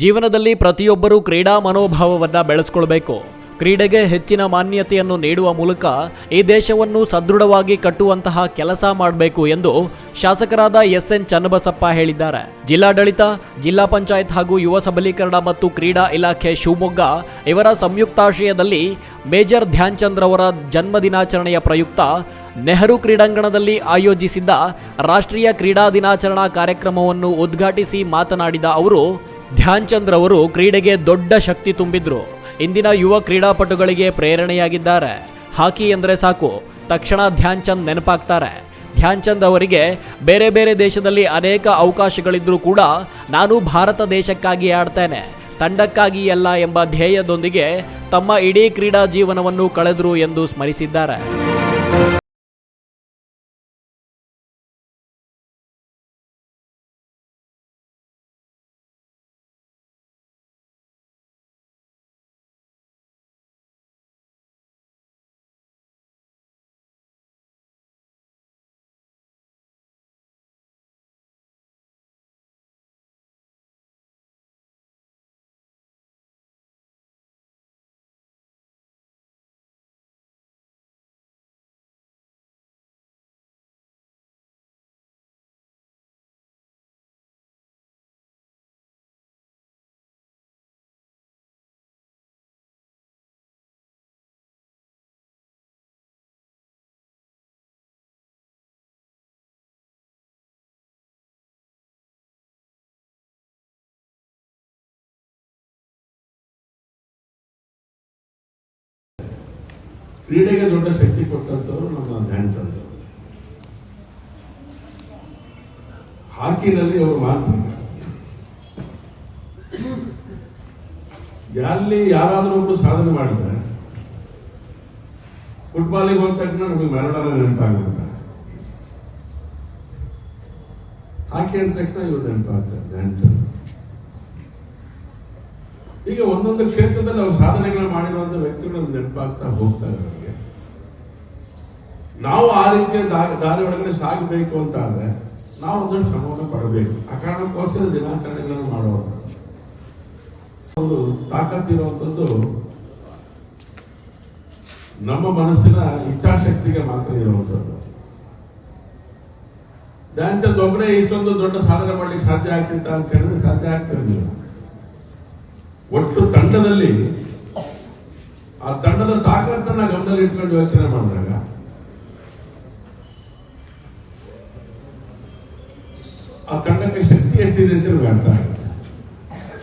ಜೀವನದಲ್ಲಿ ಪ್ರತಿಯೊಬ್ಬರೂ ಕ್ರೀಡಾ ಮನೋಭಾವವನ್ನು ಬೆಳೆಸ್ಕೊಳ್ಬೇಕು. ಕ್ರೀಡೆಗೆ ಹೆಚ್ಚಿನ ಮಾನ್ಯತೆಯನ್ನು ನೀಡುವ ಮೂಲಕ ಈ ದೇಶವನ್ನು ಸದೃಢವಾಗಿ ಕಟ್ಟುವಂತಹ ಕೆಲಸ ಮಾಡಬೇಕು ಎಂದು ಶಾಸಕರಾದ ಎಸ್ ಎನ್ ಚನ್ನಬಸಪ್ಪ ಹೇಳಿದ್ದಾರೆ. ಜಿಲ್ಲಾಡಳಿತ, ಜಿಲ್ಲಾ ಪಂಚಾಯತ್ ಹಾಗೂ ಯುವ ಸಬಲೀಕರಣ ಮತ್ತು ಕ್ರೀಡಾ ಇಲಾಖೆ ಶಿವಮೊಗ್ಗ ಇವರ ಸಂಯುಕ್ತಾಶ್ರಯದಲ್ಲಿ ಮೇಜರ್ ಧ್ಯಾನ್ ಚಂದ್ರ ಅವರ ಜನ್ಮದಿನಾಚರಣೆಯ ಪ್ರಯುಕ್ತ ನೆಹರು ಕ್ರೀಡಾಂಗಣದಲ್ಲಿ ಆಯೋಜಿಸಿದ್ದ ರಾಷ್ಟ್ರೀಯ ಕ್ರೀಡಾ ದಿನಾಚರಣಾ ಕಾರ್ಯಕ್ರಮವನ್ನು ಉದ್ಘಾಟಿಸಿ ಮಾತನಾಡಿದ ಅವರು ಧ್ಯಾನ್ ಚಂದ್ರ ಅವರು ಕ್ರೀಡೆಗೆ ದೊಡ್ಡ ಶಕ್ತಿ ತುಂಬಿದ್ರು. ಇಂದಿನ ಯುವ ಕ್ರೀಡಾಪಟುಗಳಿಗೆ ಪ್ರೇರಣೆಯಾಗಿದ್ದಾರೆ. ಹಾಕಿ ಎಂದರೆ ಸಾಕು, ತಕ್ಷಣ ಧ್ಯಾನ್ ಚಂದ್ ನೆನಪಾಗ್ತಾರೆ. ಧ್ಯಾನ್ ಚಂದ್ ಅವರಿಗೆ ಬೇರೆ ಬೇರೆ ದೇಶದಲ್ಲಿ ಅನೇಕ ಅವಕಾಶಗಳಿದ್ರೂ ಕೂಡ ನಾನು ಭಾರತ ದೇಶಕ್ಕಾಗಿ ಆಡ್ತೇನೆ. ತಂಡಕ್ಕಾಗಿ ಅಲ್ಲ ಎಂಬ ಧ್ಯೇಯದೊಂದಿಗೆ ತಮ್ಮ ಇಡೀ ಕ್ರೀಡಾ ಜೀವನವನ್ನು ಕಳೆದರು ಎಂದು ಸ್ಮರಿಸಿದ್ದಾರೆ. ಕ್ರೀಡೆಗೆ ದೊಡ್ಡ ಶಕ್ತಿ ಕೊಟ್ಟಂತವರು ನಮ್ಮ ಧ್ಯಾನ್ ತಂದವರು. ಹಾಕಿನಲ್ಲಿ ಅವರು ಮಾತ್ರ ಅಲ್ಲಿ ಯಾರಾದರೂ ಒಬ್ರು ಸಾಧನೆ ಮಾಡಿದ್ರೆ ಫುಟ್ಬಾಲಿಗೆ ಹೋದ ತಕ್ಷಣ ನಮಗೆ ಮರಣ ನೆನಪಾಗುತ್ತೆ. ಹಾಕಿ ಅಂದ ತಕ್ಷಣ ಇವ್ರು ನೆನಪಾಗ್ತಾರೆ, ಧ್ಯಾನ್ ಈಗ ಒಂದೊಂದು ಕ್ಷೇತ್ರದಲ್ಲಿ ಅವ್ರು ಸಾಧನೆಗಳು ಮಾಡಿರುವಂತ ವ್ಯಕ್ತಿಗಳು ನೆನಪಾಗ್ತಾ ಹೋಗ್ತಾರೆ ನಮಗೆ. ನಾವು ಆ ರೀತಿಯ ದಾರಿ ಒಳಗಡೆ ಸಾಗಬೇಕು ಅಂತ ಅಂದ್ರೆ ನಾವು ಒಂದಷ್ಟು ಶ್ರಮವನ್ನು ಪಡಬೇಕು. ಆ ಕಾರಣಕ್ಕೋಸ್ಕರ ದಿನಾಚರಣೆಗಳನ್ನು ಮಾಡೋಣ ಒಂದು ತಾಕತ್ತಿರುವಂಥದ್ದು ನಮ್ಮ ಮನಸ್ಸಿನ ಇಚ್ಛಾಶಕ್ತಿಗೆ ಮಾತ್ರ ಇರುವಂತದ್ದು. ಧ್ಯಾನ್ ಚಂದ್ ಒಬ್ಬರೇ ಇಷ್ಟೊಂದು ದೊಡ್ಡ ಸಾಧನೆ ಮಾಡ್ಲಿಕ್ಕೆ ಸಾಧ್ಯ ಆಗ್ತಿತ್ತ ಅಂತ ಹೇಳಿದ್ರೆ ಸಾಧ್ಯ ಆಗ್ತಿರ್ಲಿಲ್ಲ. ಒಟ್ಟು ತಂಡದಲ್ಲಿ, ಆ ತಂಡದ ತಾಕತ್ತನ್ನ ಗಮನದಲ್ಲಿ ಇಟ್ಕೊಂಡು ಯೋಚನೆ ಮಾಡಿದಾಗ, ಆ ತಂಡಕ್ಕೆ ಶಕ್ತಿ ಎಷ್ಟಿದೆ ಅಂತ ಅರ್ಥ